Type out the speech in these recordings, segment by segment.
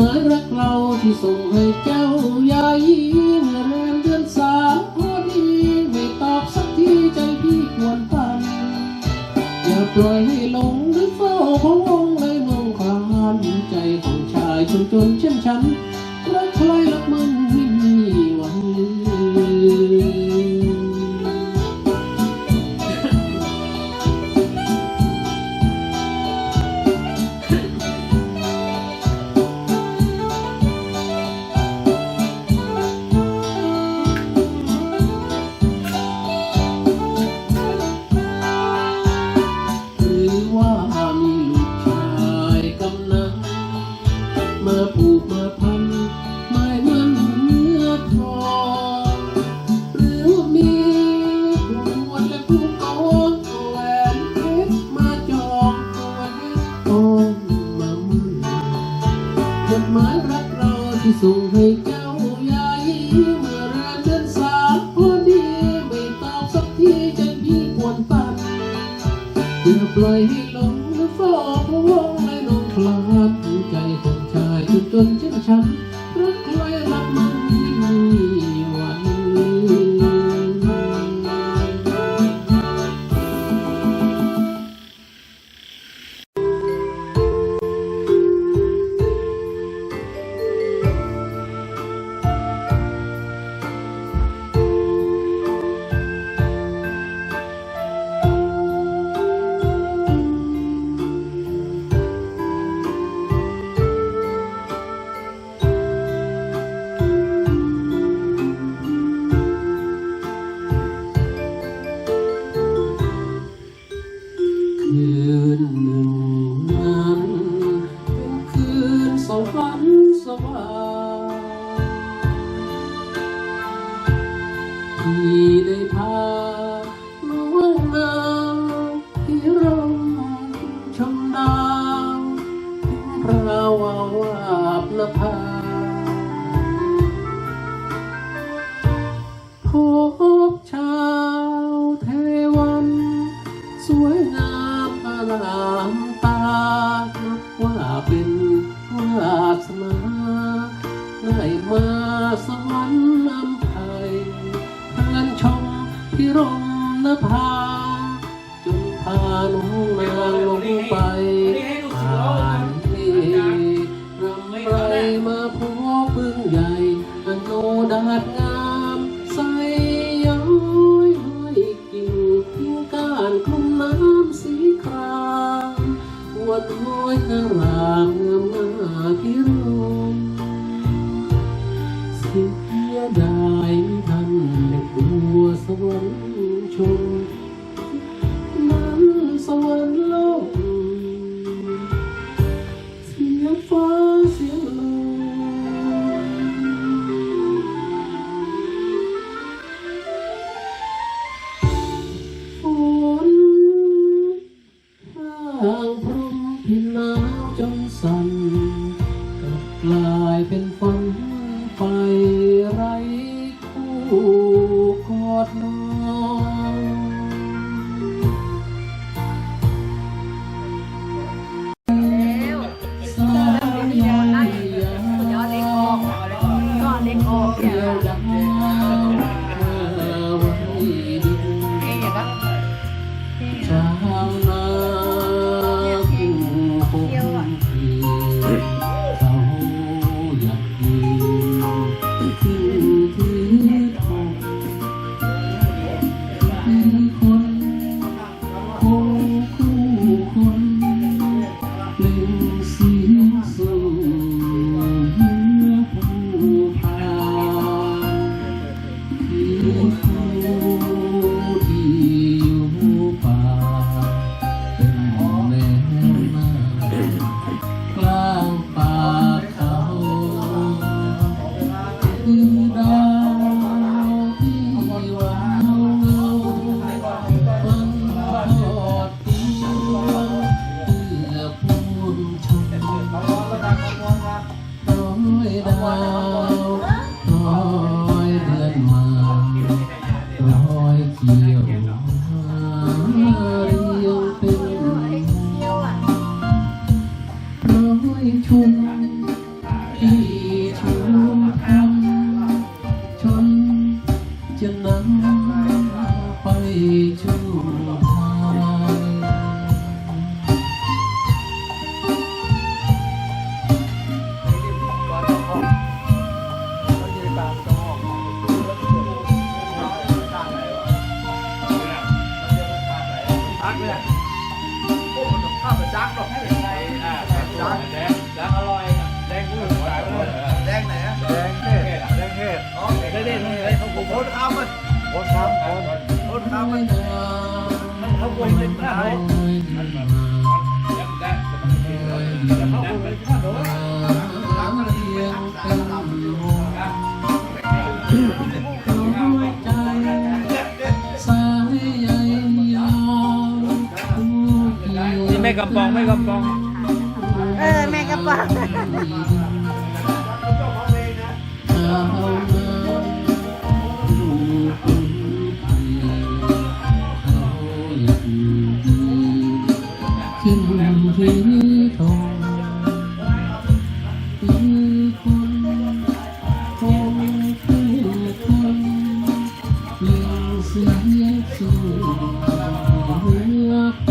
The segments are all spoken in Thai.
หมายรักเราที่ส่งให้เจ้าใหญ่เมื่อเรือนเดือนสามพอดีไม่ตอบสักทีใจพี่ควรปัน อย่าปล่อยให้หลงหรือเฝ้าของลงเลยมองความใจของชายจนจนเช่นฉันรักใครรักมัน ภาผู้ วรรค์ชมนั้นสวรรค์ ชมดวงดาว để đây đây đây không cùng bốn khám ơi bốn khám bốn khám ơi không cùng mình đã hay Mẹ cầm bóng, mẹ cầm bóng เออ แม่กระป๋อง เสียงสู่เรือ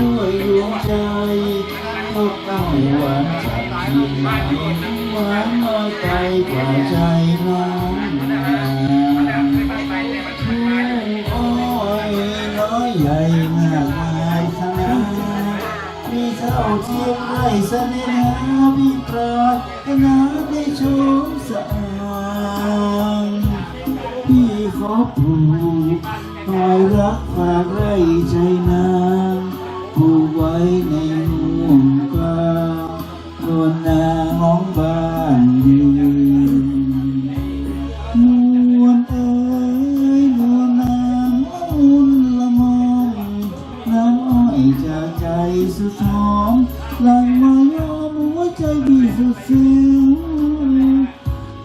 ด้วยดวงใจมอบอ้อยหวานจับเพียงหนหวานน้อยไปกว่าใจน้องทุ่งอ้อยน้อยใหญ่มากมายขนาดมีเท่าเทียมไรเสน่หาวิปราถนาได้ชมสะอาดพี่ขอปลูกหอยรัก อมหลังมายอมหัวใจพี่สุดซึ้ง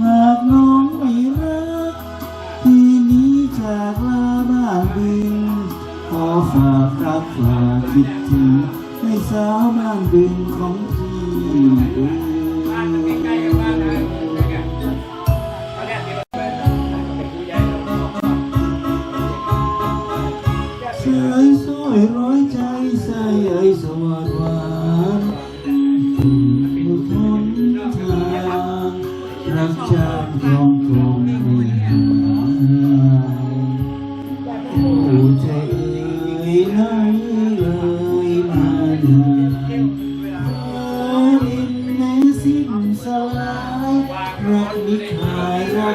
หากน้องไม่รักทีนี้จากลาบ้านบินขอฝากรักฝากคิดถึงให้สาวบ้านบินของพี่ ลายรั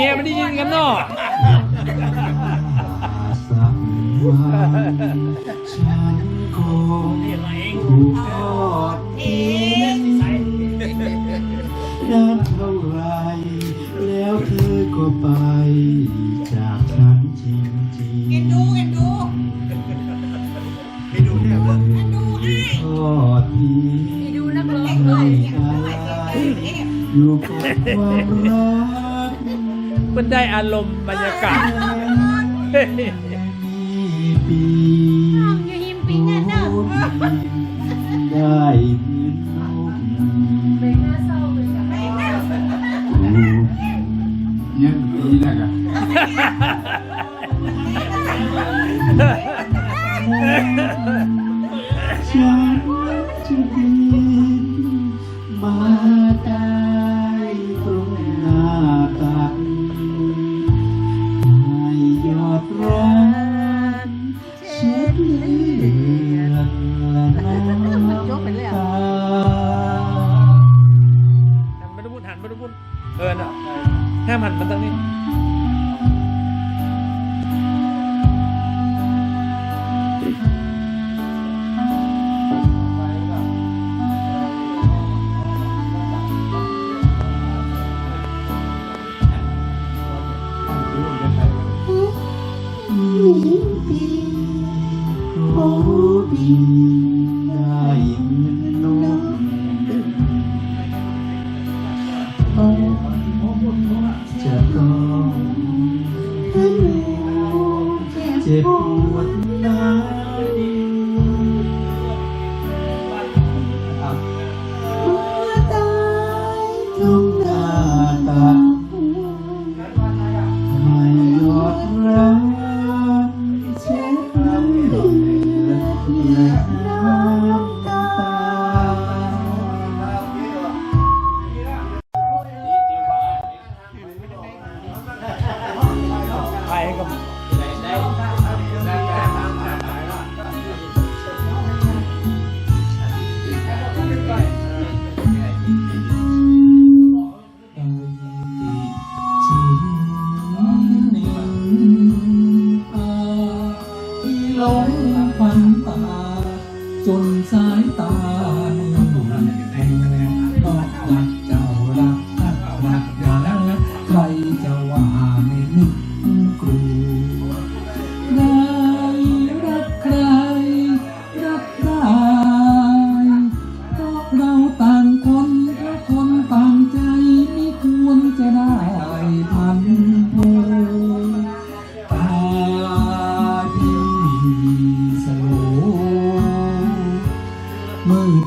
มียไม่ได้ยินกันเนาะสักวันฉันคงถูกทอดทิ้งนานเท่าไรแล้วเธอก็ไป จากฉันจริงจริงเอ็นดูเอ็นดูเอ็นดูเนี่ยทอดทิ้งดูนักร้องให้อะไรอยู่กับความรัก มันได้อารมณ์บรรยากาศปีอยู่หิมปิงอะเนอะได้ยินนกเป็นหน้าเศร้าเลยจ้ะยังดีนะกะ be.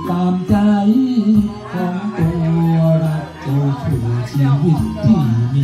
ตามใจของตัวรักตัวคืชีวิตที่มี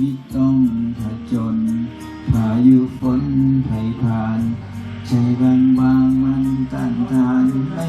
วิตต้องผจญพายุฝนไผ่ผ่าน ใจบางบางมันต้านทานไม่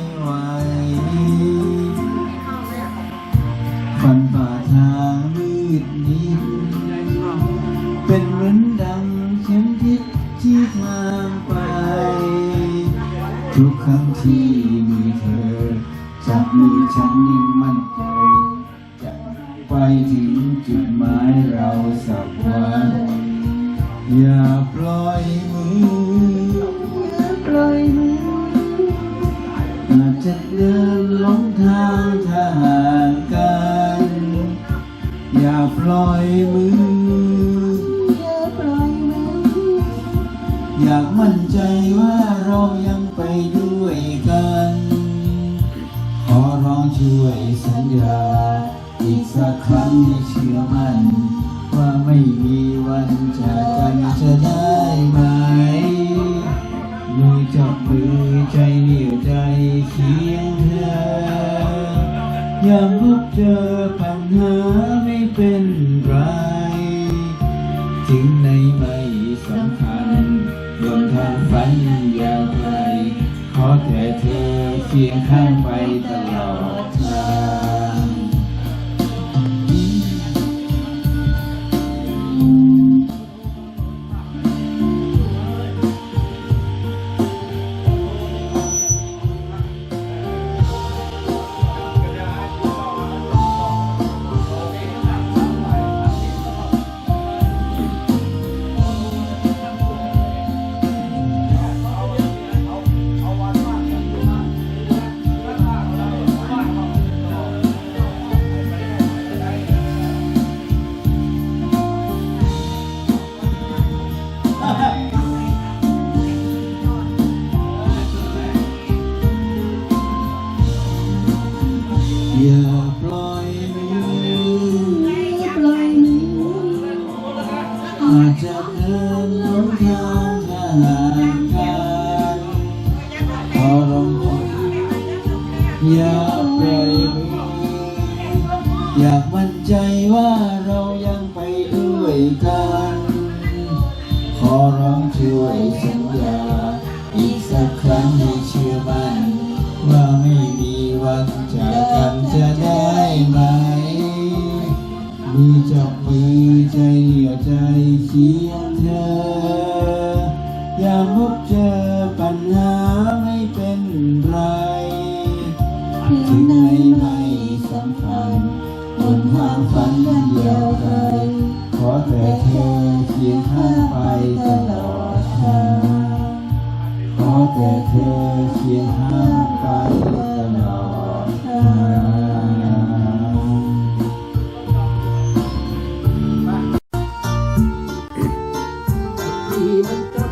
มั่นใจว่าเรายังไปด้วยกัน ขอร้องช่วยสัญญา อีกสักครั้งให้เชื่อมั่น ว่าไม่มีวันจากกันจะได้ไหมมือจับมือใจเหนียวใจเคียงเธอยามพบเจอปัญหาไม่เป็นไร 心พียง ว่าเรายังไปด้วยกัน ขอร้องช่วยสัญญา อีกสักครั้งให้เชื่อมั่น ว่าไม่มีวันจากกันจะได้ไหม มืจับมือใจเดียวใจเคียงเธอ อย่ามุก เราไกลขอแต่เธอเคียงข้างไตลอดทางขอแต่เธอเคียงข้างไตลอดทางที่มั